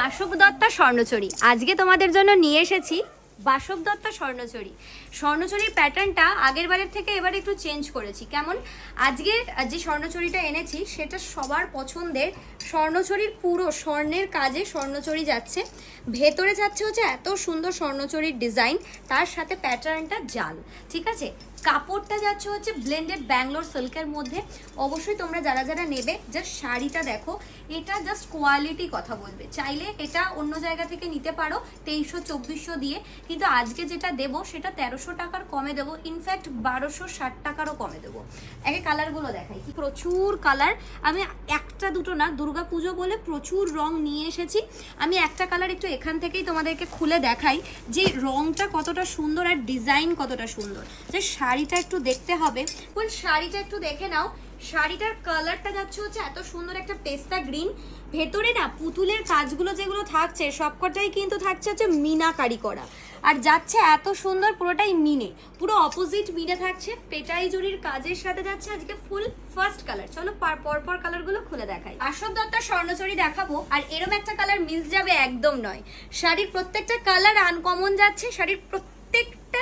বাসব দত্তা স্বর্ণচরী। আজকে তোমাদের জন্য নিয়ে এসেছি বাসব দত্তা স্বর্ণচরী। স্বর্ণচরীর প্যাটার্নটা আগের বারের থেকে এবার একটু চেঞ্জ করেছি। কেমন? আজকে যে স্বর্ণচরীটা এনেছি, সেটা সবার পছন্দের স্বর্ণচরীর পুরো স্বর্ণের কাজে স্বর্ণচরী যাচ্ছে। ভেতরে যাচ্ছে হচ্ছে এত সুন্দর স্বর্ণচরীর ডিজাইন, তার সাথে প্যাটার্নটা জাল। ঠিক আছে? কাপড়টা যাচ্ছে হচ্ছে ব্লেন্ডেড ব্যাঙ্গলোর সিল্কের মধ্যে। অবশ্যই তোমরা যারা যারা নেবে জাস্ট শাড়িটা দেখো, এটা জাস্ট কোয়ালিটি কথা বলবে। চাইলে এটা অন্য জায়গা থেকে নিতে পারো, তেইশশো, চব্বিশশো দিয়ে। কিন্তু আজকে যেটা দেবো, সেটা তেরোশো টাকার কমে দেবো। ইনফ্যাক্ট বারোশো ষাট টাকারও কমে দেবো। একে কালারগুলো দেখাই। কি প্রচুর কালার আমি একটা দুটো না, দুর্গা পুজো বলে প্রচুর রং নিয়ে এসেছি। আমি একটা কালার একটু এখান থেকেই তোমাদেরকে খুলে দেখাই যে রংটা কতটা সুন্দর আর ডিজাইন কতটা সুন্দর। যে শাড়িটা একটু দেখতে হবে। বল শাড়িটা একটু দেখে নাও। শাড়িটার কালারটা যাচ্ছে হচ্ছে এত সুন্দর একটা পেস্তা গ্রিন। ভেতরে না পুতুলের কাজগুলো যেগুলো থাকছে, সবকটাই কিন্তু থাকছে হচ্ছে মিনাকারি করা। আর যাচ্ছে এত সুন্দর পুরোটাই মিনে। পুরো অপোজিট মিনে থাকছে। পেটাই জুড়ির কাজের সাথে যাচ্ছে আজকে ফুল ফার্স্ট কালার চলো পরপর পর কালারগুলো খুলে দেখাই। আসব দত্তা স্বর্ণচরী দেখাবো। আর এরম একটা কালার মিস যাবে একদম নয়। শাড়ির প্রত্যেকটা কালার আনকমন যাচ্ছে। শাড়ির প্রত্যেকটা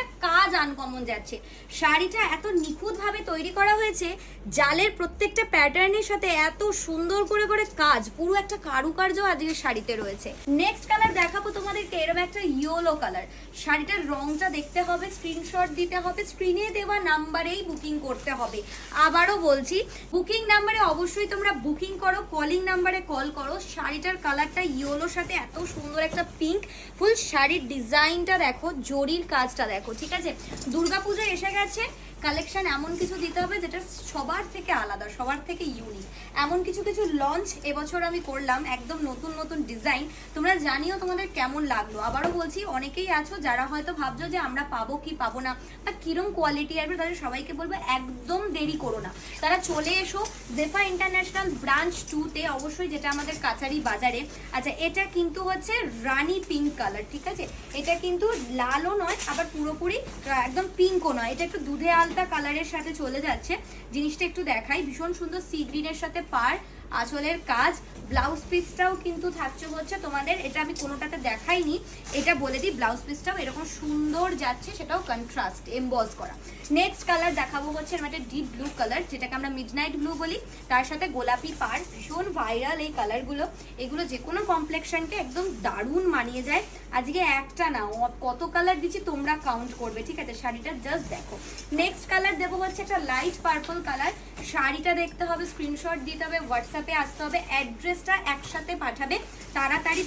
কাজ আনকমন যাচ্ছে। শাড়িটা এত নিখুঁতভাবে তৈরি করা হয়েছে, জালের প্রত্যেকটা প্যাটার্নের সাথে এত সুন্দর করে করে কাজ, পুরো একটা কারুকার্য আজকে শাড়িতে রয়েছে। নেক্সট কালার দেখাবো তোমাদেরকে এরকম একটা ইয়েলো কালার শাড়িটার রংটা দেখতে হবে স্ক্রিনশট দিতে হবে স্ক্রিনে দেওয়া নাম্বারেই বুকিং করতে হবে। আবারও বলছি বুকিং নাম্বারে অবশ্যই তোমরা বুকিং করো কলিং নাম্বারে কল করো। শাড়িটার কালারটা ইয়েলোর সাথে এত সুন্দর একটা পিঙ্ক ফুল শাড়ির ডিজাইনটা দেখো, জরির কাজটা দেখো, ঠিক আছে? দুর্গাপুজো এসে গেছে। কালেকশন এমন কিছু দিতে হবে যেটা সবার থেকে আলাদা, সবার থেকে ইউনিক এমন কিছু কিছু লঞ্চ এবছর আমি করলাম, একদম নতুন নতুন ডিজাইন তোমরা জানিও তোমাদের কেমন লাগল। আবারও বলছি, অনেকেই আছো যারা হয়তো ভাবছ যে আমরা পাবো কি পাবো না, বা কিরম কোয়ালিটি আসবে তাদের সবাইকে বলব একদম দেরি করো না। তারা চলে এসো জেফা ইন্টারন্যাশনাল ব্রাঞ্চ টুতে অবশ্যই যেটা আমাদের কাছারি বাজারে। আচ্ছা এটা কিন্তু হচ্ছে রানি পিঙ্ক কালার ঠিক আছে? এটা কিন্তু লালও নয়, আবার পুরোপুরি একদম পিঙ্কও নয়। এটা একটু দুধে আলতা কালারের সাথে চলে যাচ্ছে। জিনিসটা একটু দেখাই। ভীষণ সুন্দর সি গ্রিনের সাথে পার। আঁচলের কাজ ব্লাউজ পিসটাও কিন্তু থাকছে হচ্ছে তোমাদের, এটা আমি কোনোটাতে দেখাইনি, এটা বলে দিই ব্লাউজ পিসটাও এরকম সুন্দর যাচ্ছে, সেটাও কন্ট্রাস্ট এমবজ করা। নেক্সট কালার দেখাবো হচ্ছে একটা ডিপ ব্লু কালার যেটাকে আমরা মিডনাইট ব্লু বলি। তার সাথে গোলাপি পার ভীষণ ভাইরাল এই কালারগুলো এগুলো যে কোনো কমপ্লেকশনকে একদম দারুণ মানিয়ে যায়। আজকে একটা না, ও- কত কালার দিচ্ছি তোমরা কাউন্ট করবে, ঠিক আছে? শাড়িটা জাস্ট দেখো। নেক্সট কালার দেবো হচ্ছে একটা লাইট পার্পল কালার শাড়িটা দেখতে হবে স্ক্রিনশট দিতে হবে হোয়াটসঅ্যাপে আসতে হবে। অ্যাড্রেসটা একসাথে পাঠাবে। তাড়াতাড়ি